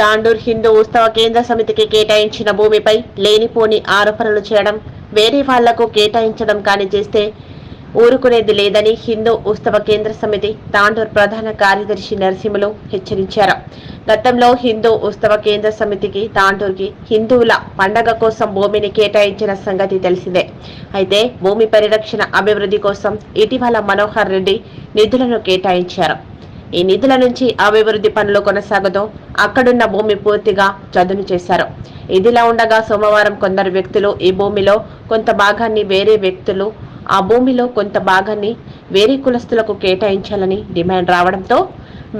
తాండూర్ హిందూ ఉత్సవ కేంద్ర సమితికి కేటాయించిన భూమిపై లేనిపోని ఆరోపణలు చేయడం వేరే వాళ్ళకు కేటాయించడం కాని చేస్తే ఊరుకునేది లేదని హిందూ ఉత్సవ కేంద్ర సమితి తాండూర్ ప్రధాన కార్యదర్శి నరసింహులు హెచ్చరించారు. గతంలో హిందూ ఉత్సవ కేంద్ర సమితికి తాండూర్కి హిందువుల పండగ కోసం భూమిని కేటాయించిన సంగతి తెలిసిందే. అయితే భూమి పరిరక్షణ అభివృద్ధి కోసం ఇటీవల మనోహర్ రెడ్డి నిధులను కేటాయించారు. ఈ నిధుల నుంచి అభివృద్ధి పనులు కొనసాగదో అక్కడున్న భూమి పూర్తిగా చదును చేశారు. ఇదిలా ఉండగా సోమవారం కొందరు వ్యక్తులు ఈ భూమిలో కొంత భాగాన్ని వేరే వ్యక్తులు ఆ భూమిలో కొంత భాగాన్ని వేరే కులస్తులకు కేటాయించాలని డిమాండ్ రావడంతో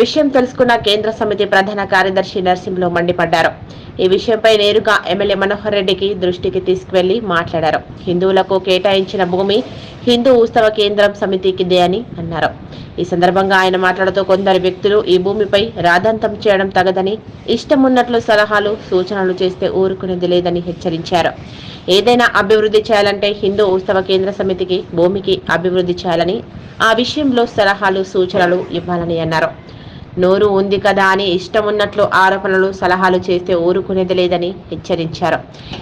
విషయం తెలుసుకున్న కేంద్ర సమితి ప్రధాన కార్యదర్శి నరసింహులు మండిపడ్డారు. ఈ విషయంపై నేరుగా ఎమ్మెల్యే మనోహర్ రెడ్డికి దృష్టికి తీసుకువెళ్ళి మాట్లాడారు. హిందువులకు కేటాయించిన భూమి హిందూ ఉత్సవ కేంద్రం సమితికిదే అని అన్నారు. ఈ సందర్భంగా ఆయన మాట్లాడుతూ కొందరు వ్యక్తులు ఈ భూమిపై రాదంతం చేయడం తగదని ఇష్టమున్నట్లు సలహాలు సూచనలు చేస్తే ఊరుకునేది లేదని హెచ్చరించారు. ఏదైనా అభివృద్ధి చేయాలంటే హిందూ ఉత్సవ కేంద్ర సమితికి భూమికి అభివృద్ధి చేయాలని ఆ విషయంలో సలహాలు సూచనలు ఇవ్వాలని అన్నారు. నోరు ఉంది కదా అని ఇష్టం ఉన్నట్లు ఆరోపణలు సలహాలు చేస్తే ఊరుకునేది లేదని హెచ్చరించారు.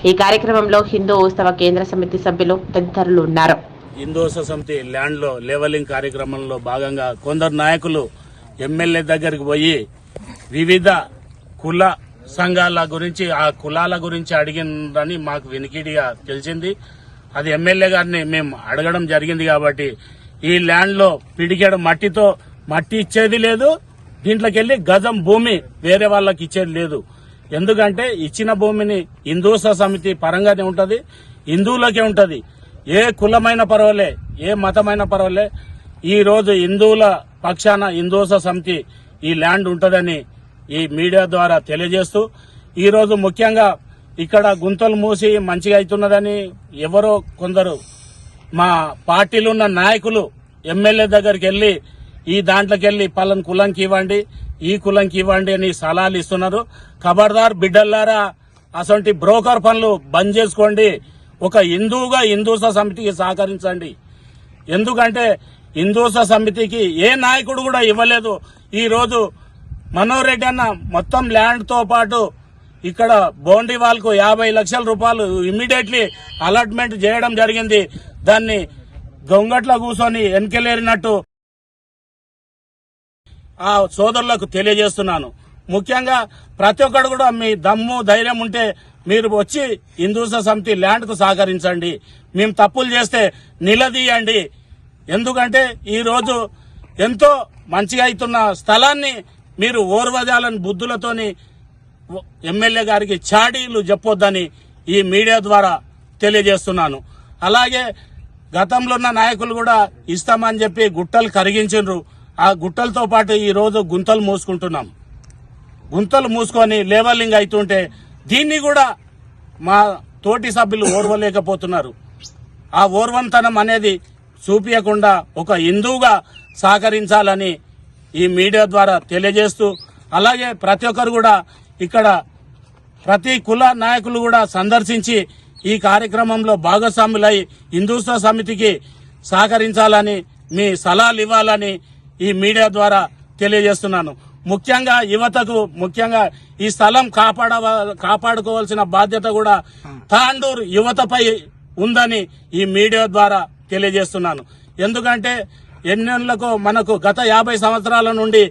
ఈ కార్యక్రమంలో హిందూ ఉత్సవ కేంద్ర సమితి సభ్యులు తదితరులు ఉన్నారు. హిందూస సమితి ల్యాండ్లో లెవలింగ్ కార్యక్రమంలో భాగంగా కొందరు నాయకులు ఎమ్మెల్యే దగ్గరికి పోయి వివిధ కుల సంఘాల గురించి ఆ కులాల గురించి అడిగిందని మాకు వినికిడిగా తెలిసింది. అది ఎమ్మెల్యే గారిని మేము అడగడం జరిగింది కాబట్టి ఈ ల్యాండ్లో పిడికెడు మట్టితో మట్టి ఇచ్చేది లేదు. దీంట్లోకి వెళ్ళి గజం భూమి వేరే వాళ్ళకి ఇచ్చేది లేదు. ఎందుకంటే ఇచ్చిన భూమిని హిందూస సమితి పరంగానే ఉంటది హిందువులకే ఉంటది. ఏ కులమైన పర్వాలే ఏ మతమైన పర్వాలే. ఈ రోజు హిందువుల పక్షాన హిందూస సమితి ఈ ల్యాండ్ ఉంటుందని ఈ మీడియా ద్వారా తెలియజేస్తూ ఈ రోజు ముఖ్యంగా ఇక్కడ గుంతలు మూసి మంచిగా అవుతున్నదని ఎవరో కొందరు మా పార్టీలో ఉన్న నాయకులు ఎమ్మెల్యే దగ్గరికి వెళ్ళి ఈ దాంట్లోకి వెళ్ళి పలాన్ కులంకి ఇవ్వండి ఈ కులంకి ఇవ్వండి అని సలహాలు ఇస్తున్నారు. ఖబర్దార్ బిడ్డల్లారా అసొంటి బ్రోకర్ పనులు బంద్ చేసుకోండి. ఒక హిందువుగా హిందూస సమితికి సహకరించండి. ఎందుకంటే హిందూస సమితికి ఏ నాయకుడు కూడా ఇవ్వలేదు. ఈరోజు మనోహర్ రెడ్డి అన్న మొత్తం ల్యాండ్తో పాటు ఇక్కడ బౌండరీ వాళ్ళకు యాభై లక్షల రూపాయలు ఇమ్మీడియట్లీ అలాట్మెంట్ చేయడం జరిగింది. దాన్ని గొంగట్ల కూర్చొని వెనకెళ్ళేరినట్టు ఆ సోదరులకు తెలియజేస్తున్నాను. ముఖ్యంగా ప్రతి ఒక్కరు కూడా మీ దమ్ము ధైర్యం ఉంటే మీరు వచ్చి హిందూస సమితి ల్యాండ్కు సహకరించండి. మేము తప్పులు చేస్తే నిలదీయండి. ఎందుకంటే ఈరోజు ఎంతో మంచిగా అవుతున్న స్థలాన్ని మీరు ఓర్వజాలని బుద్ధులతోని ఎమ్మెల్యే గారికి చాడీలు చెప్పొద్దని ఈ మీడియా ద్వారా తెలియజేస్తున్నాను. అలాగే గతంలో ఉన్న నాయకులు కూడా ఇస్తామని చెప్పి గుట్టలు కరిగించిండ్రు. ఆ గుట్టలతో పాటు ఈరోజు గుంతలు మూసుకుంటున్నాం. గుంతలు మూసుకొని లేవలింగ్ అవుతుంటే దీన్ని కూడా మా తోటి సభ్యులు ఓర్వలేకపోతున్నారు. ఆ ఓర్వంతనం అనేది చూపించకుండా ఒక హిందువుగా సహకరించాలని ఈ మీడియా ద్వారా తెలియజేస్తూ అలాగే ప్రతి ఒక్కరు కూడా ఇక్కడ ప్రతి కుల నాయకులు కూడా సందర్శించి ఈ కార్యక్రమంలో భాగస్వాములై హిందూస్వ సమితికి సహకరించాలని మీ సలహాలు ఇవ్వాలని ఈ మీడియా ద్వారా తెలియజేస్తున్నాను. ముఖ్యంగా యువతకు ముఖ్యంగా ఈ స్థలం కాపాడ కాపాడుకోవాల్సిన బాధ్యత కూడా తాండూరు యువతపై ఉందని ఈ మీడియా ద్వారా తెలియజేస్తున్నాను. ఎందుకంటే ఎన్నెళ్ళకు మనకు గత యాభై సంవత్సరాల నుండి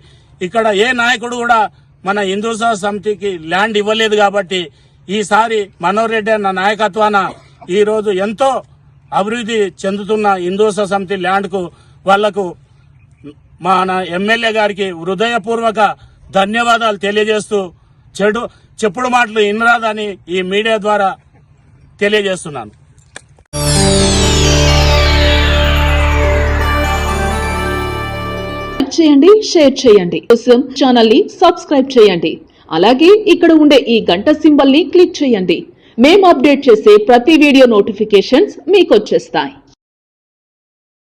ఇక్కడ ఏ నాయకుడు కూడా మన హిందూ సమితికి ల్యాండ్ ఇవ్వలేదు కాబట్టి ఈసారి మనోహర్ రెడ్డి అన్న నాయకత్వాన ఈ రోజు ఎంతో అభివృద్ధి చెందుతున్న హిందూ సమితి ల్యాండ్కు వాళ్ళకు మన ఎమ్మెల్యే గారికి హృదయపూర్వక ధన్యవాదాలు తెలియజేస్తూ చెడు చెప్పుడు మాటలు ఇనరాదని ఈ మీడియా ద్వారా తెలియజేస్తున్నాను. చేయండి షేర్ చేయండి. కోసం ఛానల్ని సబ్స్క్రైబ్ చేయండి. అలాగే ఇక్కడ ఉండే ఈ గంట సింబల్ని క్లిక్ చేయండి. మేము అప్డేట్ చేసే ప్రతి వీడియో నోటిఫికేషన్స్ మీకు వచ్చేస్తాయి.